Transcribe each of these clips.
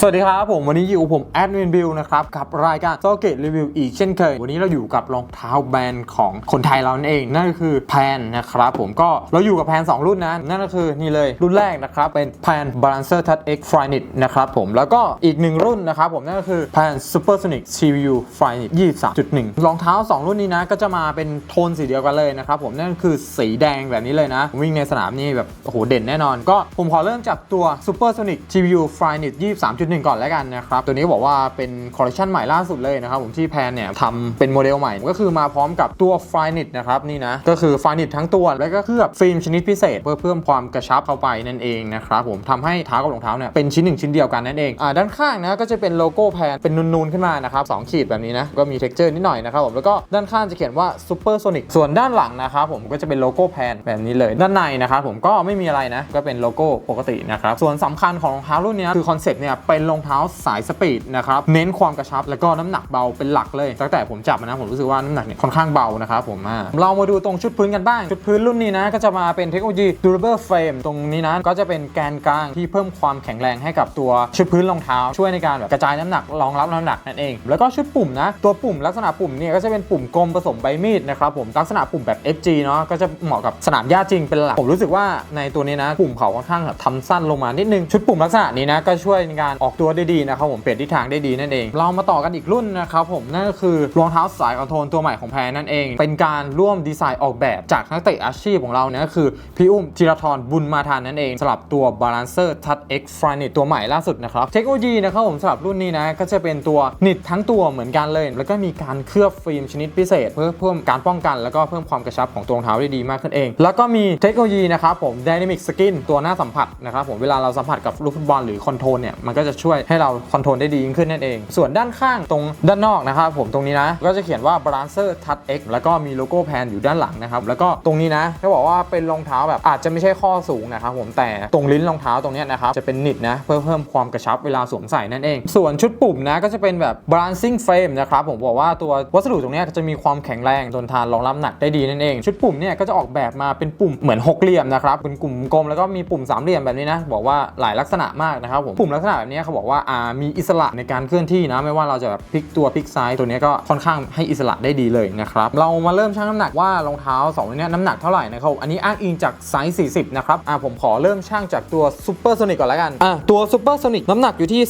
สวัสดีครับผมวันนี้อยู่ผมแอดมินบิวนะครับกับรายการโซเกตรีวิวอีกเช่นเคย วันนี้เราอยู่กับรองเท้าแบรนด์ของคนไทยเรานั่นเอง นั่นก็คือแพนนะครับผมก็เราอยู่กับแพน 2 รุ่นนะ นั่นก็คือนี่เลยรุ่นแรกนะครับเป็นแพน Balancer Touch X Flyknit นะครับผมแล้วก็อีกหนึ่งรุ่นนะครับผมนั่นก็คือแพน Supersonic CPU Flyknit 23.1รองเท้า 2 รุ่นนี้นะก็จะมาเป็นโทนสีเดียวกันเลยนะครับผมนั่นก็คือสีแดงแบบนี้เลยนะ วิ่งในสนามนี่แบบโอ้โหเด่นแน่นอน ก็ผมขอเริ่มจากตัว Supersonic GPU Flyknit 23.1ก่อนแล้วกันนะครับ ตัวนี้บอกว่าเป็นคอลเลคชันใหม่ล่าสุดเลยนะครับผมที่แพนเนี่ยทำเป็นโมเดลใหม่ ก็คือมาพร้อมกับตัว Flyknit นะครับนี่นะ ก็คือ Flyknit ทั้งตัวแล้วก็เคลือบฟิล์มชนิดพิเศษ เพื่อเพิ่มความกระชับเข้าไปนั่นเองนะครับผมทำให้เท้ากับรองเท้าเนี่ยเป็นชิ้นหนึ่งชิ้นเดียวกันนั่นเองอ่าด้านข้างนะก็จะเป็นโลโก้แพนเป็นนูนๆขึ้นมานะครับสองขีดแบบนี้นะก็มี texture นิดหน่อยนะครับผมแล้วก็ด้านข้างจะเขียนว่า Supersonic ส่วนด้านหลังนะครับผมก็จะเป็นโลโก้แพนแบบนี้เลยด้านในนะครับผมก็ไม่มีอะไรนะก็เป็นโลโก้ปกตินะครับส่วนสำคัญของรองเท้ารุ่นนี้คือคอนเซ็ปต์เนี่ยเป็นรองเท้าสายสปีดนะครับ เน้นความกระชับแล้วก็น้ำหนักเบาเป็นหลักเลย ตั้งแต่ผมจับมานะผมรู้สึกว่าน้ำหนักเนี่ยค่อนข้างเบานะครับผมเรามาดูตรงชุดพื้นกันบ้าง ชุดพื้นรุ่นนี้นะ ก็จะมาเป็นเทคโนโลยี durable frame ตรงนี้นะก็จะเป็นแกนกลางที่เพิ่มความแข็งแรงให้กับตัวชุดพื้นรองเท้าช่วยในการแบบกระจายน้ำหนักรองรับน้ำหนักนั่นเอง แล้วก็ชุดปุ่มนะตัวปุ่มลักษณะปุ่มเนี่ยก็จะเป็นปุ่มกลมผสมใบมีดนะครับผมลักษณะปุ่มแบบ FG เนาะก็จะเหมาะกับสนามหญ้าจริงเป็นหลักผมรู้สึกว่าในตัวนี้นะ ปุ่มเขาค่อนข้างแบบทำสั้นลงมานิดนึงชุดปุ่มลักษณะนี้นะก็ช่วยในการออกตัวได้ดีนะครับผมเปลี่ยนทิศทางได้ดีนั่นเอง เรามาต่อกันอีกรุ่นนะครับผมนั่นก็คือรองเท้าสายคอนโทรลตัวใหม่ของแพรนั่นเอง เป็นการร่วมดีไซน์ออกแบบจากนักเตะอาชีพของเราเนี่ยก็คือพี่อุ้มธีรทรบุญมาทานนั่นเองสำหรับตัว Balancer Touch X Flyknit ตัวใหม่ล่าสุดนะครับเทคโนโลยีนะครับผมสำหรับรุ่นนี้นะก็จะเป็นตัวนิดทั้งตัวเหมือนกันเลย แล้วก็มีการเคลือบฟิล์มชนิดพิเศษ เพื่อเพิ่มการป้องกัน แล้วก็เพิ่มความกระชับของตัวรองเท้าได้ดีมากขึ้นเอง แล้วก็มีเทคโนโลยีนะครับผม Dynamic Skin ตัวหน้าสัมผัสนะครับผมเวลาเราสัมผัสกับลูกฟุตบอลหรือคอนโทรลเนี่ยมันก็จะช่วยให้เราคอนโทรลได้ดียิ่งขึ้นนั่นเอง ส่วนด้านข้างตรงด้านนอกนะครับผมตรงนี้นะ ก็จะเขียนว่า Balancer Touch X แล้วก็มีโลโก้แพนอยู่ด้านหลังนะครับ แล้วก็ตรงนี้นะเขาบอกว่าเป็นรองเท้าแบบอาจจะไม่ใช่ข้อสูงนะครับผมแต่ตรงลิ้นรองเท้าตรงนี้นะครับจะเป็นนิดนะเพื่อเพิ่มความกระชับเวลาสวมใส่นั่นเอง ส่วนชุดปุ่มนะก็จะเป็นแบบ balancing frame นะครับผมบอกว่าตัววัสดุตรงนี้จะมีความแข็งแรงทนทานรองรับหนักได้ดีนั่นเอง ชุดปุ่มเนี่ยก็จะออกแบบมาเป็นปุ่มเหมือนหกเหลี่ยมนะครับเป็นกลุ่มกลมแล้วก็มีปุ่มสามเหลี่ยมแบบนี้นะบอกว่าหลายลักษณะมากนะครับผมปุ่มลักษณะแบบนี้เขาบอกว่าอ่ามีอิสระในการเคลื่อนที่นะไม่ว่าเราจะแบบพลิกตัวพลิกซ้ายตัวนี้ก็ค่อนข้างให้อิสระได้ดีเลยนะครับเรามาเริ่มชั่งน้ำหนักว่ารองเท้าสองตัวนี้น้ำหนักเท่าไหร่นะครับอันนี้อ้างอิงจากไซส์40 นะครับอ่าผมขอเริ่มชั่งจากตัวซูเปอร์โซนิกก่อนแล้วกันอ่าตัวซูเปอร์โซนิกน้ำหนักอยู่ที่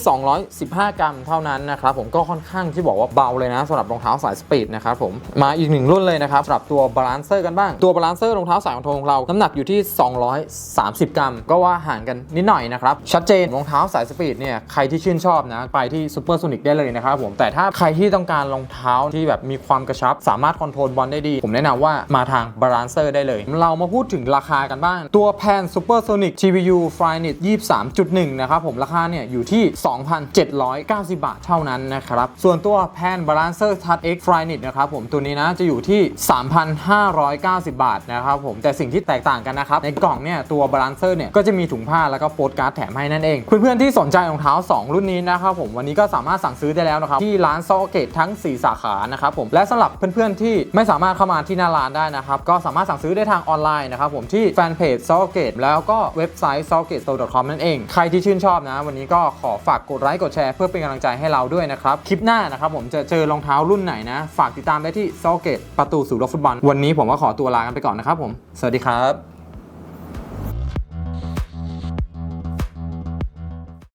215 กรัมเท่านั้นนะครับผมก็ค่อนข้างที่บอกว่าเบาเลยนะสำหรับรองเท้าสายสปีดนะครับผมมาอีกหนึ่งรุ่นเลยนะครับสำหรับตัวบาลานเซอร์กันบ้างตัวบาลานเซอร์รองเท้าสายของโทของเราน้ำหนักอยู่ที่ 230 กรัม ก็ว่าห่างกันนิดหน่อยนะครับชัดเจนรองเท้าสายสปีดเนี่ยใครที่ชื่นชอบนะ ไปที่ซูเปอร์โซนิกได้เลยนะครับผมแต่ถ้าใครที่ต้องการรองเท้าที่แบบมีความกระชับ สามารถคอนโทรลบอลได้ดี ผมแนะนำว่ามาทางบาลานเซอร์ได้เลย เรามาพูดถึงราคากันบ้าง ตัวแพนซูเปอร์โซนิก GPU Flyknit 23.1 นะครับผมราคาเนี่ยอยู่ที่ 2,790 บาทเท่านั้นนะครับส่วนตัวแพน Balancer Touch X Flyknit นะครับผมตัวนี้นะจะอยู่ที่ 3,590 บาทนะครับผมแต่สิ่งที่แตกต่างกันนะครับในกล่องเนี่ยตัว Balancer เนี่ยก็จะมีถุงผ้าแล้วก็โปสการ์ดแถมให้นั่นเองเพื่อนๆที่สนใจรองเท้า2 รุ่นนี้นะครับผมวันนี้ก็สามารถสั่งซื้อได้แล้วนะครับที่ร้านซอเกตทั้ง 4 สาขานะครับผมและสำหรับเพื่อนๆที่ไม่สามารถเข้ามาที่หน้าร้านได้นะครับก็สามารถสั่งซื้อได้ทางออนไลน์นะครับผมที่แฟนเพจซอเกตแล้วก็เว็บไซต์ s o g a t e s t o r e c o m นั่นเอง ใครที่ชื่นชอบนะ วันนี้ก็ขอฝากกดไลค์กดแชร์เพื่อเป็นกำลังใจให้เราด้วยนะครับ คลิปหน้านะครับผมจะเจอรองเท้ารุ่นไหนนะ ฝากติดตามได้ที่ s o g a t ประตูสู่โลกฟุตบอล วันนี้ผมก็ขอตัวลากันไปก่อนนะครับผม สวัสดีครับ